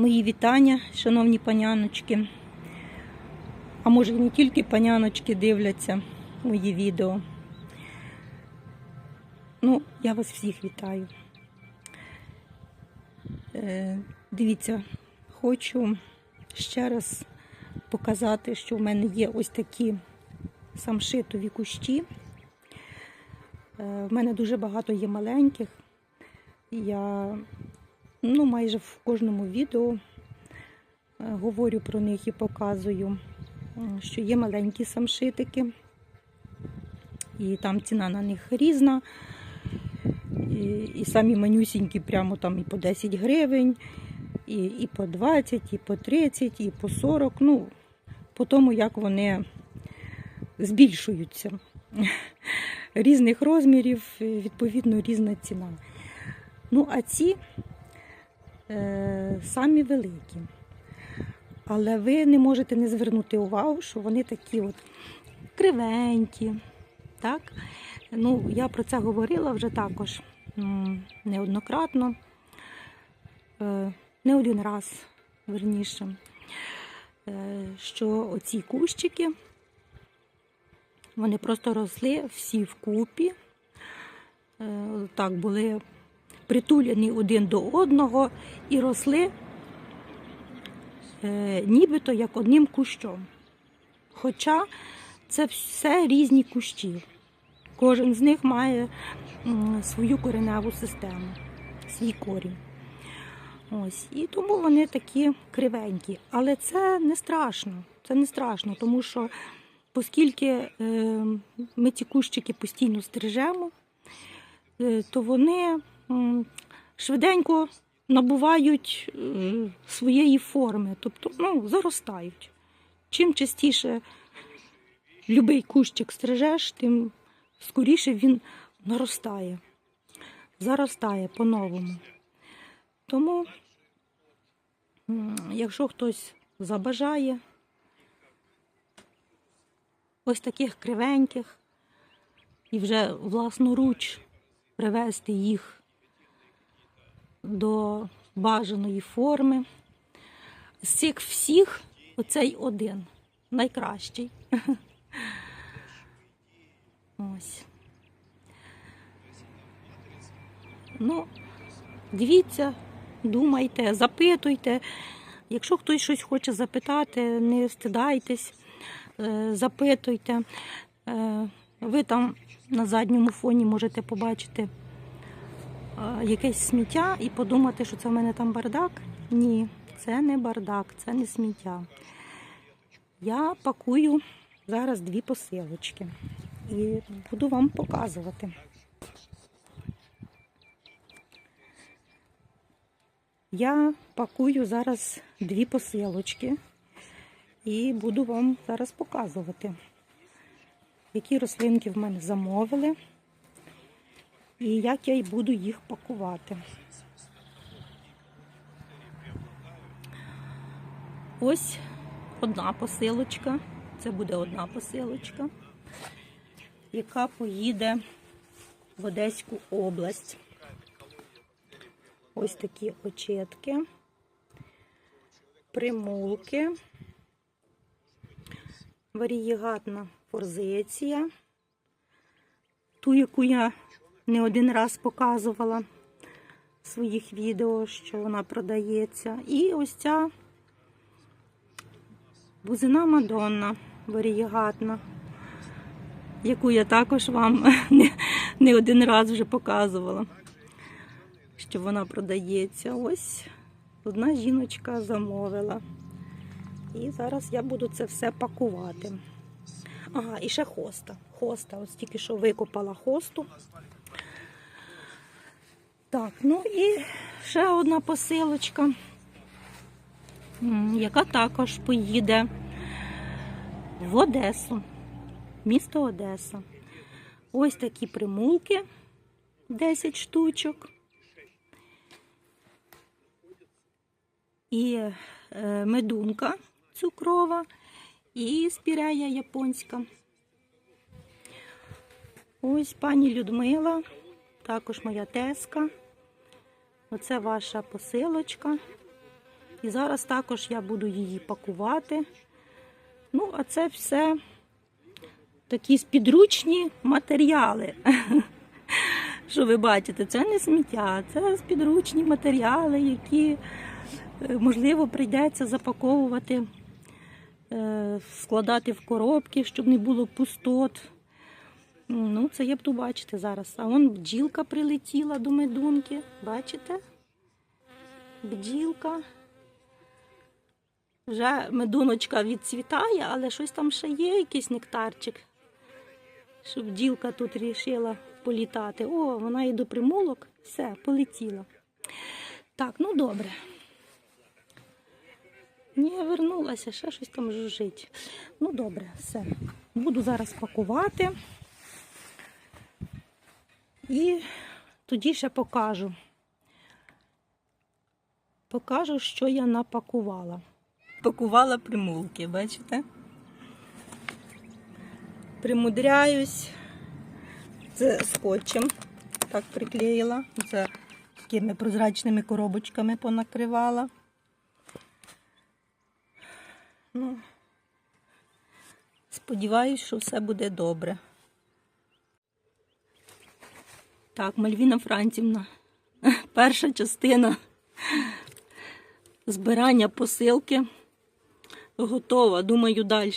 Мої вітання, шановні паняночки. А може не тільки паняночки дивляться мої відео. Ну, я вас всіх вітаю. Е, дивіться, хочу ще раз показати, що в мене є ось такі самшитові кущі. Е, в мене дуже багато є маленьких. Я ну, майже в кожному відео е, говорю про них і показую, е, що є маленькі самшитики, і там ціна на них різна. І, і самі манюсінькі прямо там і по 10 гривень, і, і по 20, і по 30, і по 40. Ну, по тому, як вони збільшуються. Різних розмірів, відповідно, різна ціна. Ну, а ці самі великі. Але ви не можете не звернути увагу, що вони такі от кривенькі. Так? Ну, я про це говорила вже також неоднократно, е, не один раз, верніше, е, що оці кущики, вони просто росли всі вкупі. Е, Так, були притулені один до одного і росли е, нібито як одним кущом. Хоча це все різні кущі. Кожен з них має свою кореневу систему, свій корінь. Ось. І тому вони такі кривенькі. Але це не страшно. Це не страшно, тому що оскільки е, ми ці кущики постійно стрижемо, е, то вони швиденько набувають е, своєї форми, тобто ну, заростають. Чим частіше любий кущик стрижеш, тим скоріше він наростає, заростає по-новому. Тому, якщо хтось забажає ось таких кривеньких і вже власноруч привести їх до бажаної форми, з цих всіх оцей один найкращий. Ось. Ну, дивіться, думайте, запитуйте. Якщо хтось щось хоче запитати, не встидайтесь, е, запитуйте. Е, Ви там на задньому фоні можете побачити якесь сміття і подумати, що це в мене там бардак. Ні, це не бардак, це не сміття. Я пакую зараз дві посилочки і буду вам показувати. Я пакую зараз дві посилочки і буду вам зараз показувати, які рослинки в мене замовили і як я й буду їх пакувати. Ось одна посилочка. Це буде одна посилочка, яка поїде в Одеську область. Ось такі очетки, примулки, варієгатна форзиція, ту, яку я не один раз показувала в своїх відео, що вона продається. І ось ця бузина Мадонна варієгатна, яку я також вам не, не один раз вже показувала що вона продається. Ось одна жіночка замовила. І зараз я буду це все пакувати. Ага, і ще хоста. Хоста, ось тільки що викопала хосту. Так, ну і ще одна посилочка, яка також поїде в Одесу, місто Одеса. Ось такі примулки, 10 штучок. і е, медунка цукрова, і спірея японська. Ось пані Людмила, також моя теска. Оце ваша посилочка. І зараз також я буду її пакувати. Ну, а це все такі спідручні матеріали. Що ви бачите, це не сміття, це спідручні матеріали, які, е, можливо, прийдеться запаковувати, е, складати в коробки, щоб не було пустот. Ну, це я буду бачити зараз. А вон бджілка прилетіла до медунки. Бачите? Бджілка. Вже медуночка відцвітає, але щось там ще є, якийсь нектарчик. Щоб бджілка тут рішила політати. О, вона і до примулок. Все, полетіла. Так, ну добре. Ні, вернулася, ще щось там жужжить. Ну добре, все. Буду зараз пакувати. І тоді ще покажу. Покажу, що я напакувала. Пакувала примулки, бачите? Примудряюсь. Це скотчем так приклеїла. Це такими прозрачними коробочками понакривала. Ну, сподіваюсь, що все буде добре. Так, Мальвіна Францівна. Перша частина збирання посилки готова. Думаю, далі.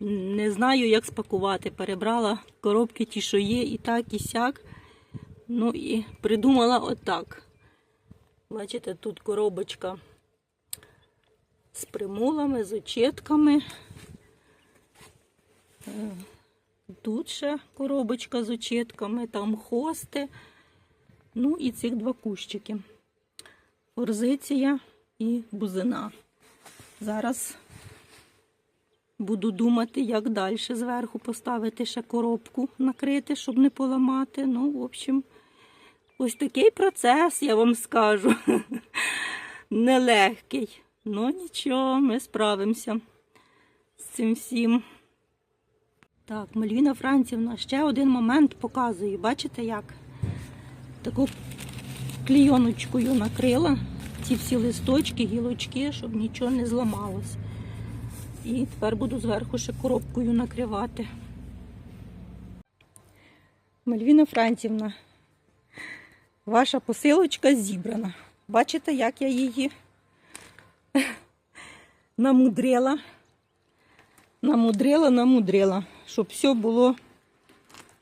Не знаю, як спакувати. Перебрала коробки ті, що є, і так, і сяк. Ну і придумала отак. Бачите, тут коробочка з примулами, з очетками. Тут ще коробочка з очетками, там хости. Ну і цих два кущики. Форзиція і бузина. Зараз буду думати, як далі зверху поставити ще коробку, накрити, щоб не поламати. Ну, в общем, ось такий процес, я вам скажу. Нелегкий. Ну нічого, ми справимося з цим всім. Так, Мальвіна Францівна, ще один момент показую. Бачите як? Таку клійоночкою накрила ці всі листочки, гілочки, щоб нічого не зламалось. І тепер буду зверху ще коробкою накривати. Мальвіна Францівна, ваша посилочка зібрана. Бачите, як я її намудрила. Намудрила, намудрила, щоб все було,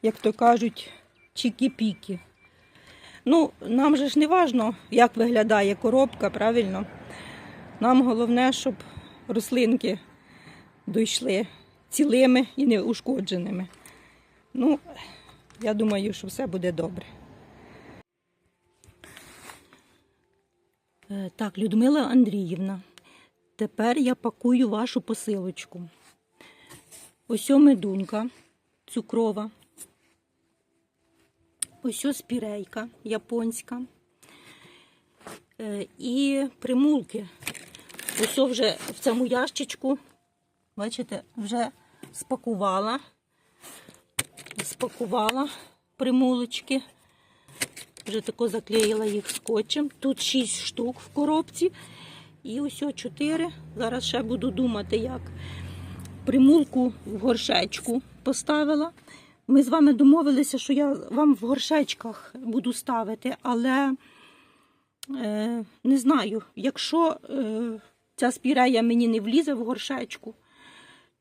як то кажуть, чікі-пікі. Ну, нам же ж не важно, як виглядає коробка, правильно? Нам головне, щоб рослинки дійшли цілими і неушкодженими. Ну, я думаю, що все буде добре. Е, Так, Людмила Андріївна, тепер я пакую вашу посилочку. Ось медунка цукрова. Ось спірейка японська. Е, І примулки. Ось вже в цьому ящичку, бачите, вже спакувала. Спакувала примулочки. Вже тако заклеїла їх скотчем. Тут 6 штук в коробці. І ось 4. Зараз ще буду думати, як примулку в горшечку поставила. Ми з вами домовилися, що я вам в горшечках буду ставити, але е, не знаю, якщо е, ця спірея мені не влізе в горшечку,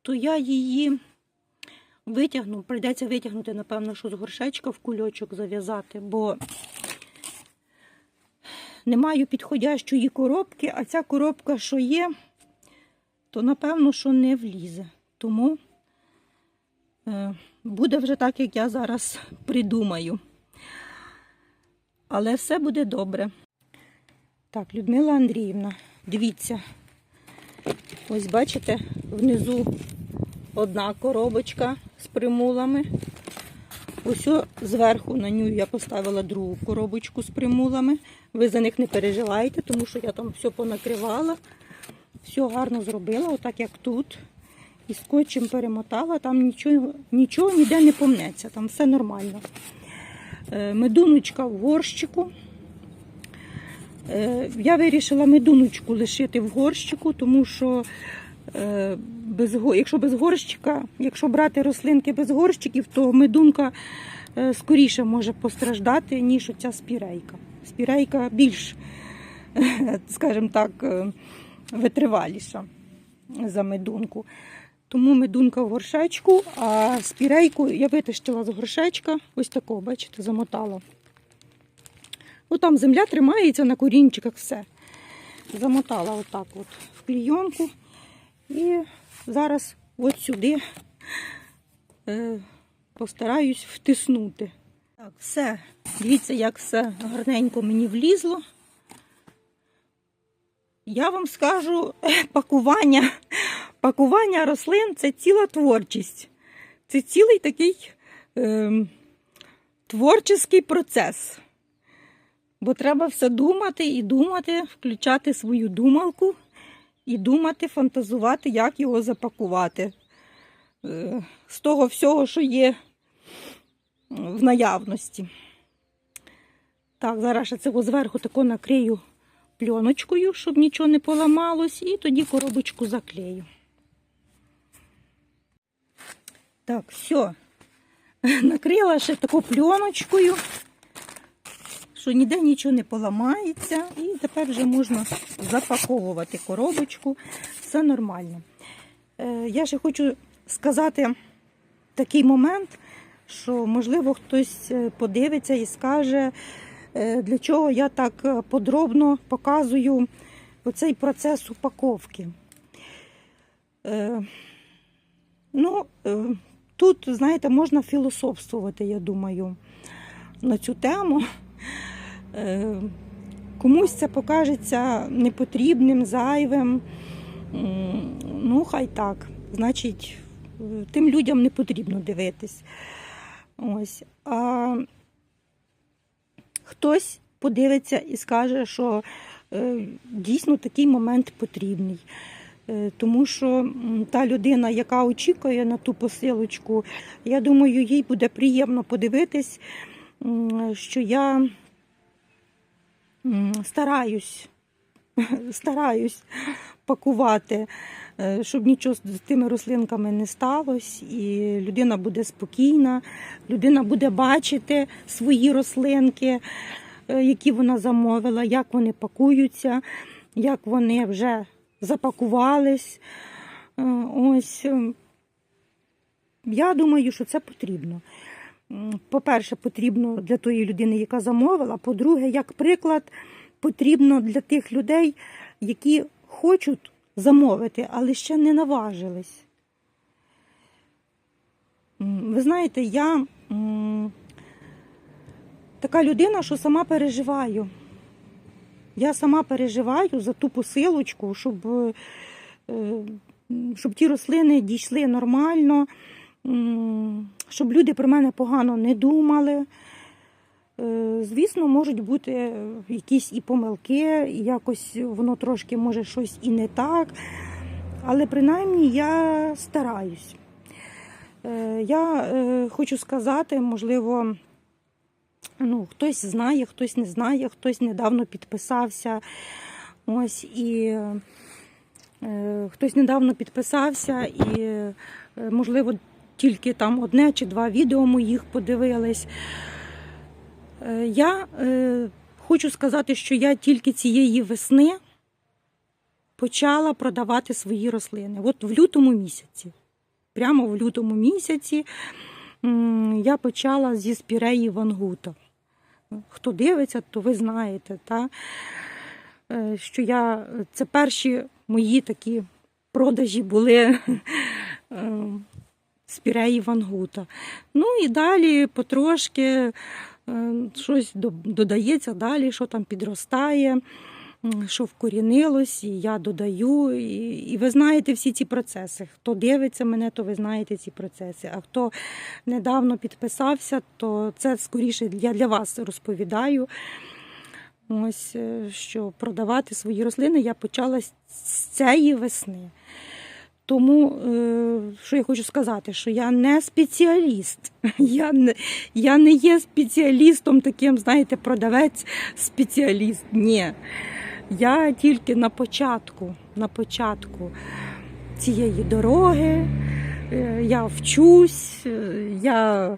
то я її витягну. Прийдеться витягнути, напевно, що з горшечка в кульочок зав'язати, бо не маю підходящої коробки, а ця коробка, що є, то напевно, що не влізе. Тому е, буде вже так, як я зараз придумаю. Але все буде добре. Так, Людмила Андріївна, дивіться. Ось бачите, внизу одна коробочка з примулами. Ось зверху на нього я поставила другу коробочку з примулами. Ви за них не переживайте, тому що я там все понакривала. Все гарно зробила, отак як тут. І скотчем перемотала, там нічого, нічого ніде не помнеться, там все нормально. Е, Медуночка в горщику. Е, Я вирішила медуночку лишити в горщику, тому що е, без, якщо без горщика, якщо брати рослинки без горщиків, то медунка скоріше може постраждати, ніж оця спірейка. Спірейка більш, скажімо так, витриваліша за медунку. Тому медунка в горшечку, а спірейку я витащила з горшечка, ось такого, бачите, замотала. Ну там земля тримається на корінчиках, все. Замотала отак от в клійонку. І зараз от сюди е, постараюсь втиснути. Так, все. Дивіться, як все гарненько мені влізло. Я вам скажу, пакування, пакування рослин це ціла творчість. Це цілий такий е, творчий процес. Бо треба все думати і думати, включати свою думалку і думати, фантазувати, як його запакувати. Е, З того всього, що є в наявності. Так, зараз я це зверху тако накрию пленочкою, щоб нічого не поламалось, і тоді коробочку заклею. Так, все. Накрила ще таку пленочкою, що ніде нічого не поламається. І тепер вже можна запаковувати коробочку. Все нормально. Е, Я ще хочу сказати такий момент, що, можливо, хтось подивиться і скаже, е, для чого я так е, подробно показую оцей процес упаковки. Ну, тут, знаєте, можна філософствувати, я думаю, на цю тему. Е, Комусь це покажеться непотрібним, зайвим. Ну, хай так. Значить, тим людям не потрібно дивитись. Ось. А хтось подивиться і скаже, що е, дійсно такий момент потрібний. Е, Тому що та людина, яка очікує на ту посилочку, я думаю, їй буде приємно подивитись, що я стараюсь, стараюсь пакувати, е, щоб нічого з тими рослинками не сталося, і людина буде спокійна, людина буде бачити свої рослинки, е, які вона замовила, як вони пакуються, як вони вже запакувались. Е, Ось. е, Я думаю, що це потрібно. По-перше, потрібно для тої людини, яка замовила. По-друге, як приклад, потрібно для тих людей, які хочуть замовити, але ще не наважились. Ви знаєте, я така людина, що сама переживаю. Я сама переживаю за ту посилочку, щоб, е, щоб ті рослини дійшли нормально, щоб люди про мене погано не думали. Е, Звісно, можуть бути якісь і помилки, і якось воно трошки може щось і не так. Але принаймні я стараюсь. Е, Я хочу сказати, можливо, ну, хтось знає, хтось не знає, хтось недавно підписався. Ось і е, хтось недавно підписався, і, е, можливо, тільки там одне чи два відео моїх подивились. Е, Я е, хочу сказати, що я тільки цієї весни почала продавати свої рослини. От в лютому місяці. Прямо в лютому місяці я почала зі спіреї вангута. Хто дивиться, то ви знаєте, та? е, що я це перші мої такі продажі були е, спіреї вангута. Ну і далі потрошки е, щось додається далі, що там підростає, що вкорінилось, і я додаю. І, і ви знаєте всі ці процеси. Хто дивиться мене, то ви знаєте ці процеси. А хто недавно підписався, то це скоріше я для вас розповідаю. Ось е, що продавати свої рослини я почала з цієї весни. Тому, е, що я хочу сказати, що я не спеціаліст. Я не, я не є спеціалістом таким, знаєте, продавець-спеціаліст. Ні. Я тільки на початку, на початку цієї дороги. Е, Я вчусь, е, я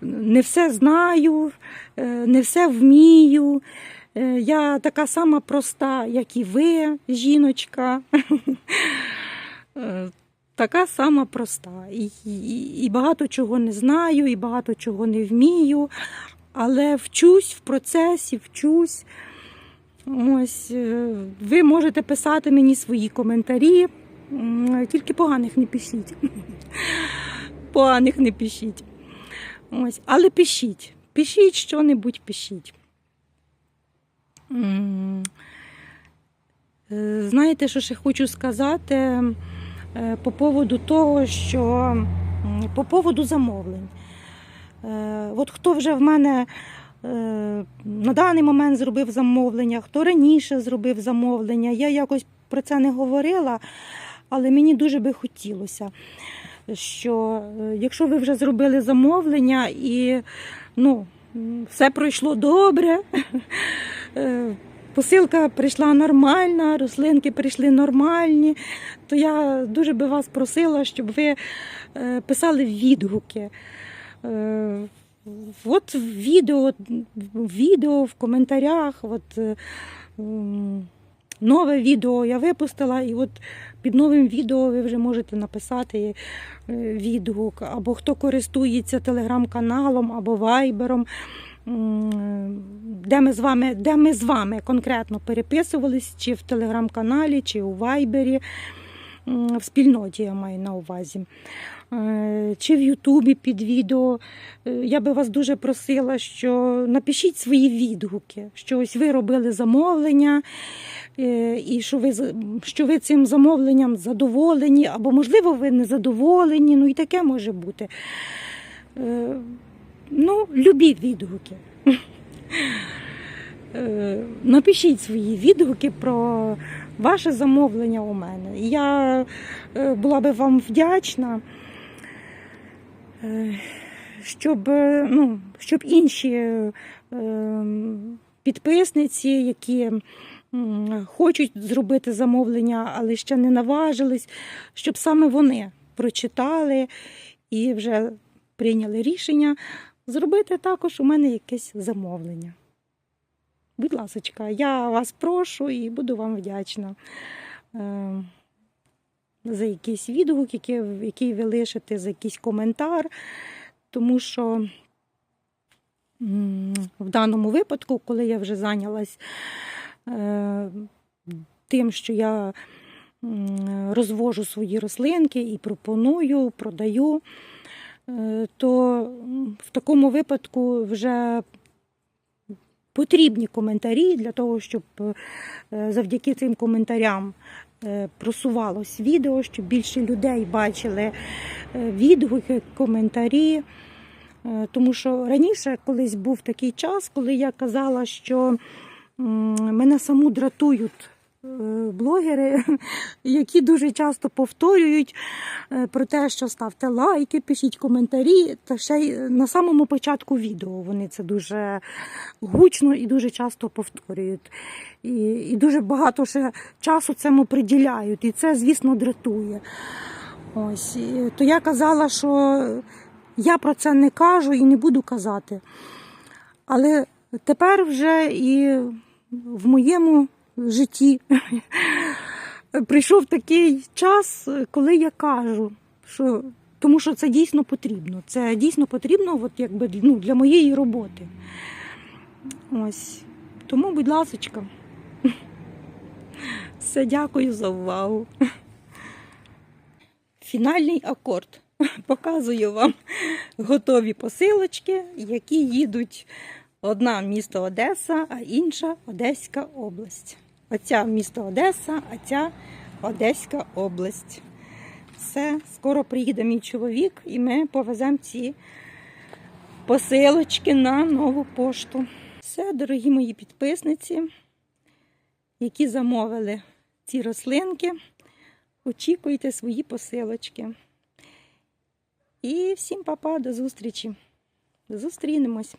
не все знаю, е, не все вмію. Я така сама проста, як і ви, жіночка. Така сама проста. І, і, і багато чого не знаю, і багато чого не вмію, але вчусь в процесі, вчусь. Ось е, ви можете писати мені свої коментарі, тільки поганих не пишіть. Поганих не пишіть. Ось, але пишіть. Пишіть що-небудь, пишіть. Е, Знаєте, що ще хочу сказати е, по поводу того, що по поводу замовлень. От хто вже в мене на даний момент зробив замовлення, хто раніше зробив замовлення, я якось про це не говорила, але мені дуже би хотілося, що е, якщо ви вже зробили замовлення і ну, все пройшло добре, е, посилка прийшла нормальна, рослинки прийшли нормальні, то я дуже би вас просила, щоб ви е, писали відгуки. От в відео, в відео, в коментарях, от, е, нове відео я випустила, і от під новим відео ви вже можете написати е, відгук, або хто користується телеграм-каналом, або вайбером, де ми з вами, де ми з вами конкретно переписувались, чи в телеграм-каналі, чи у вайбері, в спільноті я маю на увазі. Е, Чи в Ютубі під відео. Е, Я би вас дуже просила, що напишіть свої відгуки, що ось ви робили замовлення, е, і що ви, що ви цим замовленням задоволені, або, можливо, ви не задоволені, ну і таке може бути. Ну, любі відгуки. Напишіть свої відгуки про ваше замовлення у мене. Я е, була би вам вдячна, е, щоб, е, ну, щоб інші підписниці, які хочуть зробити замовлення, але ще не наважились, щоб саме вони прочитали і вже прийняли рішення зробити також у мене якесь замовлення. Будь ласка, я вас прошу і буду вам вдячна е, за якийсь відгук, який, який ви лишите, за якийсь коментар, тому що в даному випадку, коли я вже зайнялась е, тим, що я розвожу свої рослинки і пропоную, продаю, е, то в такому випадку вже потрібні коментарі для того, щоб е, завдяки цим коментарям е, просувалось відео, щоб більше людей бачили е, відгуки, коментарі. Тому що раніше колись був такий час, коли я казала, що мене саму дратують блогери, які дуже часто повторюють е, про те, що ставте лайки, пишіть коментарі. Та ще й на самому початку відео вони це дуже гучно і дуже часто повторюють. І, і дуже багато ще часу цьому приділяють. І це, звісно, дратує. Ось. То я казала, що я про це не кажу і не буду казати. Але тепер вже і в моєму житті прийшов такий час, коли я кажу, що тому що це дійсно потрібно. Це дійсно потрібно от якби, ну, для моєї роботи. Ось. Тому, будь ласочка. Все, дякую за увагу. Фінальний акорд. Показую вам готові посилочки, які їдуть одна місто Одеса, а інша Одеська область. Оця місто Одеса, а ця Одеська область. Все, скоро приїде мій чоловік, і ми повеземо ці посилочки на нову пошту. Все, дорогі мої підписниці, які замовили ці рослинки. Очікуйте свої посилочки. І всім папа, до зустрічі. Зустрінемось.